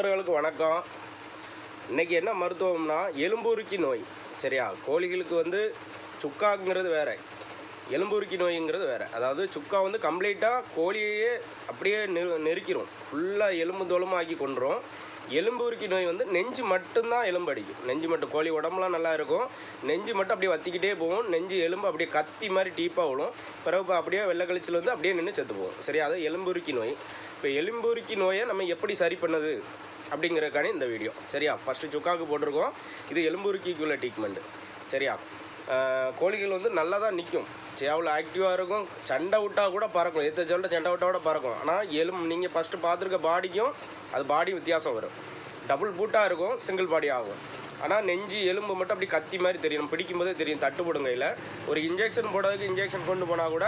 நண்பர்களுக்கு வணக்கம். இன்னைக்கு என்ன மருத்துவம்னா எலும்பூருக்கி நோய் சரியா? கோழிகளுக்கு வந்து சுக்காங்கிறது வேறு. எலும்புருக்கி நோய்ங்கிறது வேறு. அதாவது சுக்கா வந்து கம்ப்ளீட்டாக கோழியையே அப்படியே நெ நெருக்கிரும். ஃபுல்லாக எலும்பு தோலமாக ஆக்கி கொண்டுரும் எலும்புருக்கி நோய் வந்து நெஞ்சு மட்டும்தான் எலும்பு அடிக்கும். நெஞ்சு மட்டும் கோழி உடம்புலாம் நல்லா இருக்கும். நெஞ்சு மட்டும் அப்படியே வத்திக்கிட்டே போகும். நெஞ்சு எலும்பு அப்படியே கத்தி மாதிரி டீப்பாக விழும் பிறகு அப்படியே வெள்ளை கழிச்சில் வந்து அப்படியே நின்று செத்து போகும். சரி அது எலும்புருக்கி நோய். இப்போ எலும்புருக்கி நோயை நம்ம எப்படி சரி பண்ணது அப்படிங்கிறதுக்கான இந்த வீடியோ. சரியா? ஃபஸ்ட்டு சுக்காவுக்கு போட்டிருக்கோம். இது எலும்புருக்கிக்குள்ள ட்ரீட்மெண்ட்டு சரியா? கோழிகள் வந்து நல்லா தான் நிற்கும் எவ்வளோ ஆக்டிவாக இருக்கும். சண்டை விட்டா கூட பறக்கும். எத்த சொல்லிட்டு சண்டை விட்டால் கூட பறக்கும். ஆனால் எலும்பு நீங்கள் ஃபஸ்ட்டு பார்த்துருக்க பாடிக்கும் அது பாடி வித்தியாசம் வரும். டபுள் பூட்டாக இருக்கும் சிங்கிள் பாடி ஆகும். ஆனால் நெஞ்சு எலும்பு மட்டும் அப்படி கத்தி மாதிரி தெரியும். நம்ம பிடிக்கும்போதே தெரியும் தட்டு கையில். ஒரு இன்ஜெக்ஷன் போடுறதுக்கு இன்ஜெக்ஷன் கொண்டு போனால் கூட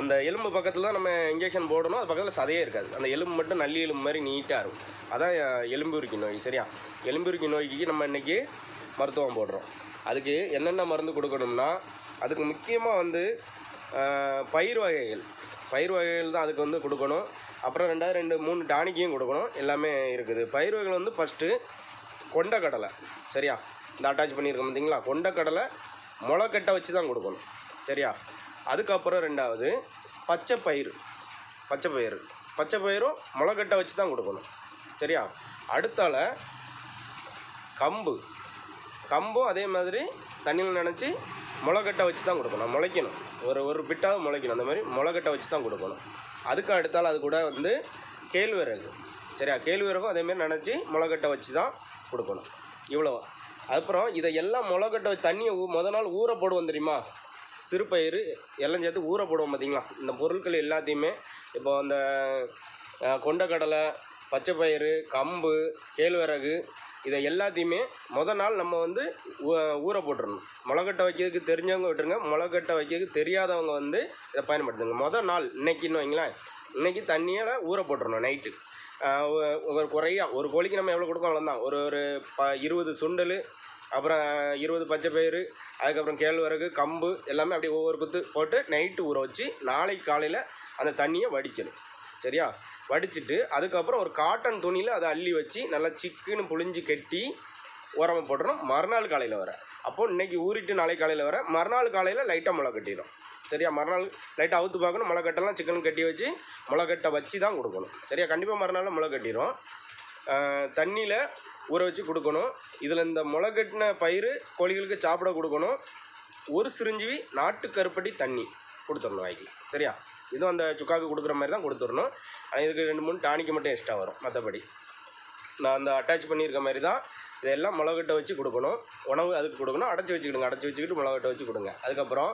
அந்த எலும்பு பக்கத்தில் தான் நம்ம இன்ஜெக்ஷன் போடணும். அது பக்கத்தில் சதையே இருக்காது. அந்த எலும்பு மட்டும் நல்லி எலும்பு மாதிரி நீட்டாக இருக்கும். அதான் எலும்பு உருக்கி நோய். சரியா? எலும்பு உருக்கி நோய்க்கு நம்ம இன்றைக்கி மருத்துவம் போடுறோம். அதுக்கு என்னென்ன மருந்து கொடுக்கணும்னா அதுக்கு முக்கியமாக வந்து பயிர் வகைகள். பயிர் வகைகள் தான் அதுக்கு வந்து கொடுக்கணும். அப்புறம் ரெண்டாவது ரெண்டு மூணு டானிக்கையும் கொடுக்கணும். எல்லாமே இருக்குது. பயிர் வகைகள் வந்து ஃபஸ்ட்டு கொண்டக்கடலை. சரியா? இந்த அட்டாச் பண்ணியிருக்கோம் பார்த்தீங்களா? கொண்டக்கடலை முளைக்கட்டை வச்சு தான் கொடுக்கணும். சரியா? அதுக்கப்புறம் ரெண்டாவது பச்சை பயிறு. பச்சை பயிறு. பச்சை பயிரும் முளைக்கட்டை வச்சு தான் கொடுக்கணும். சரியா? அடுத்தால கம்பு. கம்பும் அதே மாதிரி தண்ணியில் நினச்சி முளைக்கட்டை வச்சு தான் கொடுக்கணும். முளைக்கணும். ஒரு ஒரு பிட்டாவது முளைக்கணும். அந்த மாதிரி முளைக்கட்டை வச்சு தான் கொடுக்கணும். அதுக்கு அடுத்தால் அது கூட வந்து கேழ்வரகு. சரியா? கேழ்வரகும் அதேமாரி நினச்சி முளைக்கட்டை வச்சு தான் கொடுக்கணும். இவ்வளோ அப்புறம் இதை எல்லாம் முளைக்கட்டை வச்சு தண்ணியை ஊ முத நாள் ஊற போடுவோம் தெரியுமா? சிறுபயிறு எல்லாம் சேர்த்து ஊற போடுவோம் பார்த்தீங்களா? இந்த பொருட்கள் எல்லாத்தையுமே இப்போ அந்த கொண்டக்கடலை பச்சை பயிறு கம்பு கேழ்வரகு இதை எல்லாத்தையுமே முத நாள் நம்ம வந்து ஊ- ஊற போட்டுடணும் முளைக்கட்டை வைக்கிறதுக்கு தெரிஞ்சவங்க விட்டுருங்க. முளைக்கட்டை வைக்கிறதுக்கு தெரியாதவங்க வந்து இதை பயன்படுத்துங்க. முத நாள் இன்னைக்குன்னு வைங்களேன். இன்னைக்கு தண்ணியில் ஊற போட்டுறணும் நைட்டு. ஒரு குறையா ஒரு கோழிக்கு நம்ம எவ்வளோ கொடுக்கணும்? அவ்வளோதான் ஒரு ஒரு ப இருபது சுண்டல் அப்புறம் இருபது பச்சை பயிறு அதுக்கப்புறம் கேழ்வரகு கம்பு எல்லாமே அப்படியே ஒவ்வொரு குத்து போட்டு நைட்டு ஊற வச்சு நாளைக்கு காலையில் அந்த தண்ணியை வடிக்கணும். சரியா? வடிச்சிட்டு அதுக்கப்புறம் ஒரு காட்டன் துணியில் அதை அள்ளி வச்சு நல்லா சிக்குன்னு புழிஞ்சு கட்டி உரமா போட்டுறணும். மறுநாள் காலையில் வர. அப்போது இன்னைக்கு ஊறிட்டு நாளைக்கு காலையில் வர. மறுநாள் காலையில் லைட்டாக முளை கட்டிடும் சரியா? மறுநாள் லைட்டாக அவுத்து பார்க்கணும். முளை கட்டெல்லாம் சிக்கன் கட்டி வச்சு முளை கட்டை வச்சு தான் கொடுக்கணும். சரியா? கண்டிப்பாக மறுநாள் முளை கட்டிடும் தண்ணியில் ஊற வச்சு கொடுக்கணும். இதில் இந்த முளை கட்டின பயிர் கோழிகளுக்கு சாப்பிட கொடுக்கணும். ஒரு சிரிஞ்சிவி நாட்டு கருப்பட்டி தண்ணி. கொடுத்துடணும் வாய்க்கு. சரியா? இதுவும் அந்த சுக்காவுக்கு கொடுக்குற மாதிரி தான் கொடுத்துடணும் ஆனால் இதுக்கு ரெண்டு மூணு டானிக்கு மட்டும் எக்ஸ்ட்ரா வரும் மற்றபடி நான் அந்த அட்டாச் பண்ணியிருக்க மாதிரி தான் இதெல்லாம் மிளகட்டை வச்சு கொடுக்கணும். உணவு அதுக்கு கொடுக்கணும். அடைச்சி வச்சுக்கிடுங்க அடைச்சி வச்சுக்கிட்டு மிளகட்டை வச்சு கொடுங்க. அதுக்கப்புறம்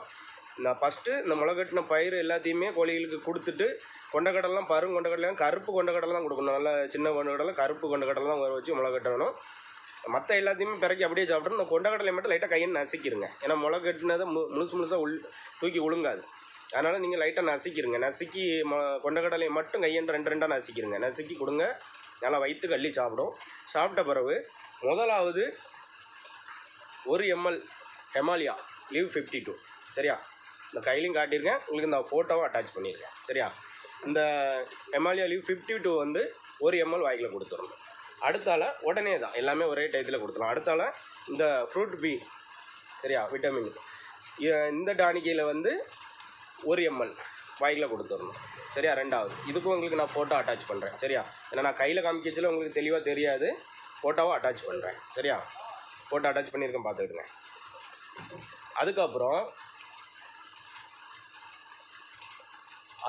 நான் ஃபஸ்ட்டு இந்த மிளகட்டின பயிர் எல்லாத்தையுமே கோழிகளுக்கு கொடுத்துட்டு கொண்டக்கடலாம் பருங்க கொண்டக்கடலாம் கருப்பு கொண்டக்கடலை தான் கொடுக்கணும். நல்லா சின்ன கொண்டக்கடலை கருப்பு கொண்டக்கடலாம் தான் ஊற வச்சு மிளகட்டணும் மற்ற எல்லாத்தையுமே பிறக்கி அப்படியே சாப்பிட்றோம் இந்த கொண்டக்கடலை மட்டும் லைட்டாக கையை நசுக்கிடுங்க. ஏன்னா மிளகட்டினதை மு முழுசு முழுசாக உள் தூக்கி உழுங்காது அதனால் நீங்கள் லைட்டாக நசுக்கிருங்க. நசுக்கி ம கொண்டக்கடலையை மட்டும் கையெண்டு ரெண்டு ரெண்டாக நசுக்கிடுங்க நசுக்கி கொடுங்க. நல்லா வயிற்று கள்ளி சாப்பிடும். சாப்பிட்ட பிறகு முதலாவது ஒரு ML Himalaya Liv fifty two சரியா? இந்த கையிலையும் காட்டியிருக்கேன். உங்களுக்கு இந்த ஃபோட்டோவும் அட்டாச் பண்ணியிருக்கேன். சரியா? இந்த ஹெமாலியா லீவ் ஃபிஃப்டி டூ வந்து ஒரு எம்எல் வாய்க்கில் கொடுத்துடணும். அடுத்தால உடனே தான். எல்லாமே ஒரே டயத்தில் கொடுத்துடலாம். அடுத்தால இந்த ஃப்ரூட் பி சரியா? விட்டமின் இந்த டானிக்கையில் வந்து ஒரு எம்எல் வாய்க்கில் கொடுத்துடணும். சரியா? ரெண்டாவது. இதுக்கும் உங்களுக்கு நான் ஃபோட்டோ அட்டாச் பண்ணுறேன் சரியா? ஏன்னா நான் கையில் காமிக்கச்சில் உங்களுக்கு தெளிவாக தெரியாது. ஃபோட்டோவை அட்டாச் பண்ணுறேன் சரியா? ஃபோட்டோ அட்டாச் பண்ணியிருக்கேன் பார்த்துக்கிடுங்க அதுக்கப்புறம்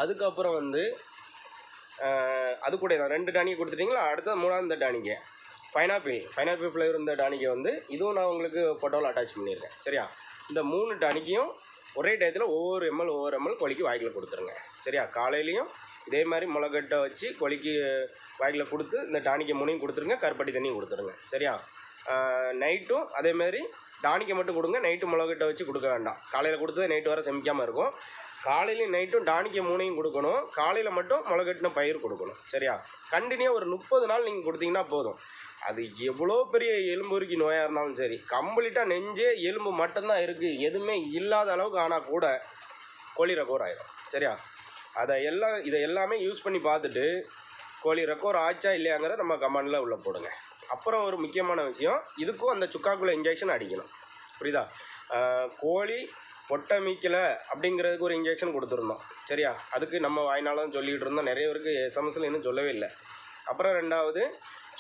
அதுக்கப்புறம் வந்து அது கூட தான் ரெண்டு டானிக்கை கொடுத்துட்டிங்களா? அடுத்த மூணாவது இந்த டானிக்கு ஃபைனாப்பிள் ஃபைனாப்பிள் ஃப்ளேவர் இந்த டானிக்கை வந்து இதுவும் நான் உங்களுக்கு ஃபோட்டோவில் அட்டாச் பண்ணியிருக்கேன். சரியா? இந்த மூணு டானிக்கையும் ஒரே டயத்தில் ஒவ்வொரு எம்எல் ஒவ்வொரு எம்எல் கோழிக்கு வாய்க்கில் கொடுத்துருங்க. சரியா? காலையிலையும் இதே மாதிரி முளைக்கட்டை வச்சு கோழிக்கு வாய்க்கில் கொடுத்து இந்த டானிக்கை மூணையும் கொடுத்துருங்க கருப்பட்டி தண்ணியும் கொடுத்துருங்க. சரியா? நைட்டும் அதேமாரி டானிக்கை மட்டும் கொடுங்க நைட்டு முளைக்கட்டை வச்சு கொடுக்க வேண்டாம். காலையில் கொடுத்தது நைட்டு வர செமிக்காமல் இருக்கும். காலையிலையும் நைட்டும் டானிக்கை மூணையும் கொடுக்கணும். காலையில் மட்டும் முளைக்கட்டின பயிர் கொடுக்கணும். சரியா? கண்டினியூ ஒரு முப்பது நாள் நீங்கள் கொடுத்தீங்கன்னா போதும். அது எவ்வளோ பெரிய எலும்புருக்கி நோயாக இருந்தாலும் சரி. கம்ப்ளீட்டாக நெஞ்சே எலும்பு மட்டும்தான் இருக்குது எதுவுமே இல்லாத அளவுக்கு ஆனால் கூட கோழி ரெக்கோர் ஆயிடும் சரியா? அதை எல்லாம் இதை எல்லாமே யூஸ் பண்ணி பார்த்துட்டு கோழி ரெக்கோர் ஆச்சா இல்லையாங்கிறத நம்ம கமெண்டில் உள்ளே போடுங்க. அப்புறம் ஒரு முக்கியமான விஷயம் இதுக்கும் அந்த சுக்காக்குள்ள இன்ஜெக்ஷன் அடிக்கணும். புரியுதா? கோழி பொட்டை மீக்கலை அப்படிங்கிறதுக்கு ஒரு இன்ஜெக்ஷன் கொடுத்துருந்தோம். சரியா? அதுக்கு நம்ம வாய்னால தான் சொல்லிகிட்டு இருந்தோம். நிறைய பேருக்கு எஸ்எம்எஸ்ல இன்னும் சொல்லவே இல்லை. அப்புறம் ரெண்டாவது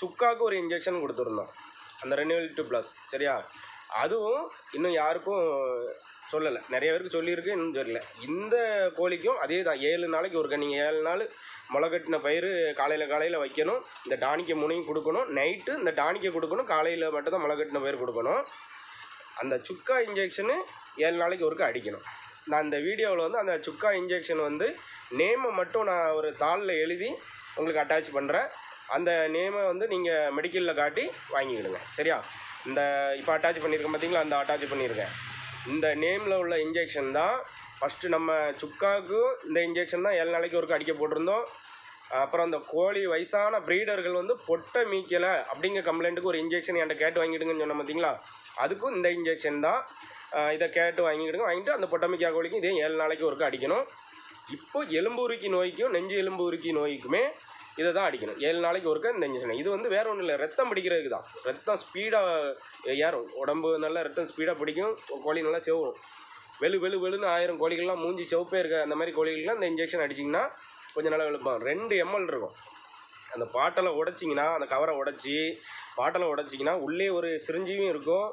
சுக்காவுக்கு ஒரு இன்ஜெக்ஷன் கொடுத்துருந்தோம். அந்த ரெனிவல் டூ ப்ளஸ் சரியா? அதுவும் இன்னும் யாருக்கும் சொல்லலை. நிறைய பேருக்கு சொல்லியிருக்கு இன்னும் சொல்லல. இந்த கோழிக்கும் அதே தான் ஏழு நாளைக்கு ஒருக்க நீங்கள் ஏழு நாள் முளை கட்டின பயிர் காலையில் காலையில் வைக்கணும். இந்த டானிக்கை முனையும் கொடுக்கணும். நைட்டு இந்த டானிக்கை கொடுக்கணும். காலையில் மட்டும்தான் முளை கட்டின பயிர் கொடுக்கணும். அந்த சுக்கா இன்ஜெக்ஷனு ஏழு நாளைக்கு ஒருக்க அடிக்கணும். நான் இந்த வீடியோவில் வந்து அந்த சுக்கா இன்ஜெக்ஷன் வந்து நேமை மட்டும் நான் ஒரு தாளில் எழுதி உங்களுக்கு அட்டாச் பண்ணுறேன் அந்த நேமை வந்து நீங்கள் மெடிக்கலில் காட்டி வாங்கிக்கிடுங்க. சரியா? இந்த இப்போ அட்டாச் பண்ணியிருக்கேன் பார்த்தீங்களா அந்த அட்டாச் பண்ணியிருக்கேன் இந்த நேமில் உள்ள இன்ஜெக்ஷன் தான் ஃபஸ்ட்டு நம்ம சுக்காவுக்கு இந்த இன்ஜெக்ஷன் தான் ஏழு நாளைக்கு ஒருக்க அடிக்க போட்டிருந்தோம். அப்புறம் அந்த கோழி வயசான ப்ரீடர்கள் வந்து பொட்டை மீக்கலை அப்படிங்கிற கம்ப்ளைண்ட்டுக்கு ஒரு இன்ஜெக்ஷன் என்கிட்ட கேட்டு வாங்கிடுங்கன்னு சொன்ன பார்த்தீங்களா அதுக்கும் இந்த இன்ஜெக்ஷன் தான். இதை கேட்டு வாங்கிக்கிடுங்க. வாங்கிட்டு அந்த பொட்டை மீக்கா கோழிக்கும் இதே ஏழு நாளைக்கு ஒருக்க அடிக்கணும். இப்போ எலும்பு உருக்கி நோய்க்கும் நெஞ்சு எலும்பு உருக்கி நோய்க்குமே இதை தான் அடிக்கணும். ஏழு நாளைக்கு ஒருக்க இந்த இன்ஜெக்ஷன் இது வந்து வேற ஒன்றும் இல்லை ரத்தம் பிடிக்கிறதுக்கு தான் ரத்தம் ஸ்பீடாக ஏறும். உடம்பு நல்லா ரத்தம் ஸ்பீடாக பிடிக்கும். கோழி நல்லா செவரும். வெளு வெளு வெளுன்னு ஆயிரம் கோழிகள்லாம் மூஞ்சி செவப்பே இருக்க அந்த மாதிரி கோழிகள்லாம் இந்த இன்ஜெக்ஷன் அடிச்சிங்கன்னா கொஞ்சம் நல்லா வெளுப்பாங்க ரெண்டு எம்எல் இருக்கும். அந்த பாட்டலை உடைச்சிங்கன்னா அந்த கவரை உடச்சி பாட்டலை உடைச்சிங்கன்னா உள்ளே ஒரு சிரிஞ்சியும் இருக்கும்.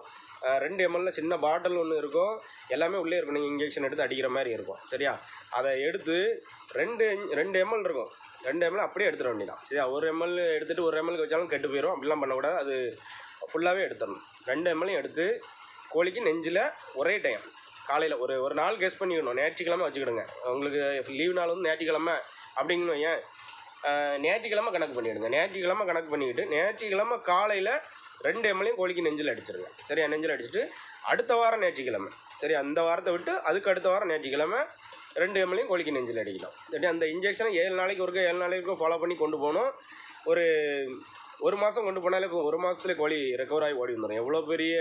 ரெண்டு எம்எல்ல சின்ன பாட்டில் ஒன்று இருக்கும். எல்லாமே உள்ளே இருக்கும். நீங்கள் இன்ஜெக்ஷன் எடுத்து அடிக்கிற மாதிரி இருக்கும். சரியா? அதை எடுத்து ரெண்டு ரெண்டு எம்எல் இருக்கும். ரெண்டு எம்எல் அப்படியே எடுத்துட வேண்டியதான் சரியா ஒரு எம்எல் எடுத்துகிட்டு ஒரு எம்எல்க்கு வச்சாலும் கெட்டு போயிடும் அப்படிலாம் பண்ணக்கூடாது. அது ஃபுல்லாகவே எடுத்துடணும். ரெண்டு எம்எல்லையும் எடுத்து கோழிக்கு நெஞ்சில் ஒரே டைம் காலையில் ஒரு ஒரு நாள் கெஸ் பண்ணிக்கணும். ஞாயிற்றுக்கிழமை வச்சுக்கிடுங்க. உங்களுக்கு லீவ் நாள் வந்து ஞாயிற்றுக்கிழமை அப்படிங்கன்னு வையேன். ஞாயிற்றுக்கிழமை கணக்கு பண்ணிவிடுங்க ஞாயிற்றுக்கிழமை கணக்கு பண்ணிக்கிட்டு ஞாயிற்றுக்கிழமை காலையில் ரெண்டு எம்எல்லையும் கோழிக்கு நெஞ்சில் அடிச்சிருங்க. சரியா? நெஞ்சில் அடிச்சுட்டு அடுத்த வாரம் ஞாயிற்றுக்கிழமை. சரி அந்த வாரத்தை விட்டு அதுக்கு அடுத்த வாரம் ஞாயிற்றுக்கிழமை ரெண்டு எம்எல்லையும் கோழிக்கு நெஞ்சில் அடிக்கலாம் சரி அந்த இன்ஜெக்ஷனை ஏழு நாளைக்கு ஒருக்க ஏழு நாளைக்கு ஃபாலோ பண்ணி கொண்டு போகணும். ஒரு ஒரு மாதம் கொண்டு போனாலே இப்போ ஒரு மாதத்துல கோழி ரெக்கவர் ஆகி ஓடி வந்துடும் எவ்வளோ பெரிய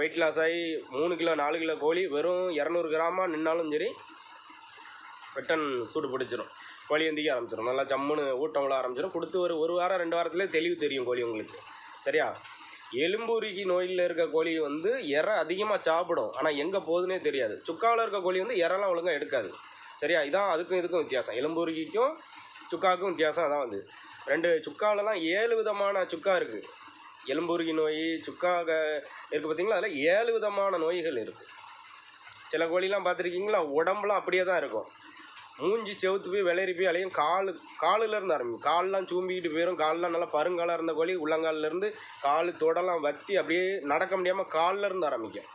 வெயிட் லாஸ் ஆகி மூணு கிலோ நாலு கிலோ கோழி வெறும் இரநூறு கிராமாக நின்னாலும் சரி பெட்டன் சூடு பிடிச்சிரும். கோழி எந்திக்க ஆரம்பிச்சிடும் நல்லா ஜம்முன்னு ஊட்டம் விட ஆரம்பிச்சிடும் கொடுத்து ஒரு ஒரு வாரம் ரெண்டு வாரத்துலேயே தெளிவு தெரியும் கோழி உங்களுக்கு. சரியா? எலும்புருகி நோயில் இருக்க கோழி வந்து இறை அதிகமாக சாப்பிடும். ஆனால் எங்கே போகுதுன்னே தெரியாது. சுக்காவில் இருக்க கோழி வந்து இறலாம் ஒழுங்காக எடுக்காது. சரியா? இதான் அதுக்கும் இதுக்கும் வித்தியாசம். எலும்புருகிக்கும் சுக்காவுக்கும் வித்தியாசம் அதான் வந்து. ரெண்டு சுக்காவிலலாம் ஏழு விதமான சுக்கா இருக்குது எலும்புருகி நோய் சுக்காக இருக்குது பார்த்தீங்களா அதில் ஏழு விதமான நோய்கள் இருக்குது சில கோழிலாம் பார்த்துருக்கீங்களா உடம்புலாம் அப்படியே தான் இருக்கும். மூஞ்சி செவுத்து போய் விளையாடி போய் அலையும் காலு காலில் இருந்து ஆரம்பிக்கும். கால்லாம் சூம்பிக்கிட்டு போயிடும் கால்லாம் நல்லா பருங்காலாக இருந்த கோழி உள்ளங்கால்ல இருந்து கால் தொடலாம் வத்தி அப்படியே நடக்க முடியாமல் காலில் இருந்து ஆரம்பிக்கும்.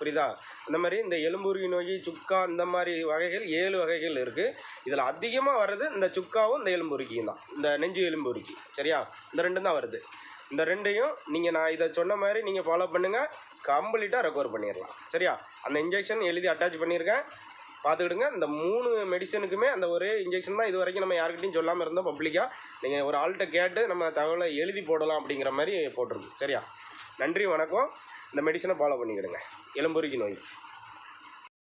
புரியுதா? இந்த மாதிரி இந்த எலும்புருகி நோய் சுக்கா இந்த மாதிரி வகைகள் ஏழு வகைகள் இருக்குது இதில் அதிகமாக வர்றது இந்த சுக்காவும் இந்த எலும்புருக்கியும் தான். இந்த நெஞ்சு எலும்புருக்கி. சரியா? இந்த ரெண்டும் தான் வருது. இந்த ரெண்டையும் நீங்கள் நான் இதை சொன்ன மாதிரி நீங்கள் ஃபாலோ பண்ணுங்கள் கம்ப்ளீட்டாக ரெக்கவர் பண்ணிடலாம் சரியா? அந்த இன்ஜெக்ஷன் எழுதி அட்டாச் பண்ணியிருக்கேன் பார்த்துக்கிடுங்க. இந்த மூணு மெடிசனுக்குமே அந்த ஒரே இன்ஜெக்ஷன் தான் இது வரைக்கும் நம்ம யாருக்கிட்டையும் சொல்லாமல் இருந்தோம் பப்ளிக்காக நீங்கள் ஒரு ஆள்கிட்ட கேட்டு நம்ம தகவலை எழுதி போடலாம் அப்படிங்கிற மாதிரி போட்டிருக்கு சரியா? நன்றி வணக்கம். இந்த மெடிசனை ஃபாலோ பண்ணிக்கிடுங்க. எலும்புருக்கி நோய்.